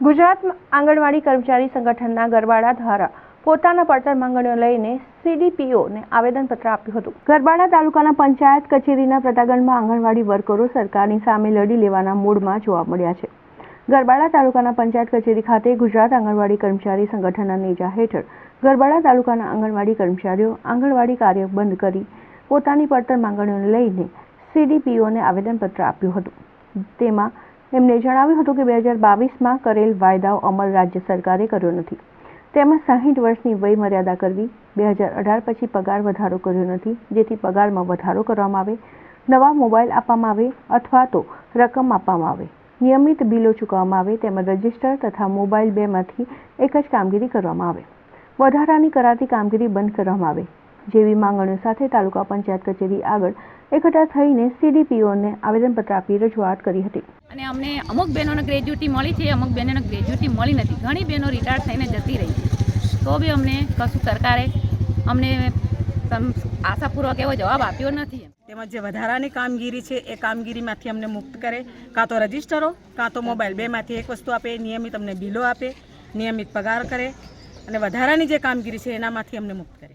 ગુજરાત આંગણવાડી કર્મચારી સંગઠનના ગરબાડા દ્વારા પોતાના પડતર માંગણીઓ લઈને સીડીપીઓને આવેદનપત્ર આપ્યું હતું. ગરબાડા તાલુકાના પંચાયત કચેરીના પ્રતાગણમાં આંગણવાડી વર્કરો સરકારની સામે લડી લેવાના મૂડમાં જોવા મળ્યા છે. ગરબાડા તાલુકાના પંચાયત કચેરી ખાતે ગુજરાત આંગણવાડી કર્મચારી સંગઠનના નેજા હેઠળ ગરબાડા તાલુકાના આંગણવાડી કર્મચારીઓ આંગણવાડી કાર્ય બંધ કરી પોતાની પડતર માંગણીઓને લઈને સીડીપીઓને આવેદનપત્ર આપ્યું હતું. તેમાં એમને જણાવ્યું હતું કે બે હજાર બાવીસમાં કરેલ વાયદાઓ અમલ રાજ્ય સરકારે કર્યો નથી. તેમજ સાહીઠ વર્ષની વય મર્યાદા કરવી, બે હજાર અઢાર પછી પગાર વધારો કર્યો નથી, જેથી પગારમાં વધારો કરવામાં આવે, નવા મોબાઈલ આપવામાં આવે અથવા તો રકમ આપવામાં આવે. નિયમિત બિલો ચૂકવવામાં આવે તેમજ રજિસ્ટર તથા મોબાઈલ બેમાંથી એક જ કામગીરી કરવામાં આવે. વધારાની કરાતી કામગીરી બંધ કરવામાં આવે. જેવી માંગણીઓ સાથે તાલુકા પંચાયત કચેરી આગળ એકઠા થઈને સીડીપીઓને આવેદનપત્ર આપી રજૂઆત કરી હતી. અને અમને અમુક બહેનોને ગ્રેજ્યુટી મળી છે અમુક બહેનોને ગ્રેજ્યુટી મળી નથી. ઘણી બહેનો રિટાયર થઈને જતી રહી છે. તો બી અમને કશું સરકારે અમને આશાપૂર્વક એવો જવાબ આપ્યો નથી તેમજ જે વધારાની કામગીરી છે એ કામગીરીમાંથી અમને મુક્ત કરે. કાં તો રજિસ્ટરો કાં તો મોબાઈલ બેમાંથી એક વસ્તુ આપે નિયમિત અમને બિલો આપે નિયમિત પગાર કરે અને વધારાની જે કામગીરી છે એનામાંથી અમને મુક્ત કરે.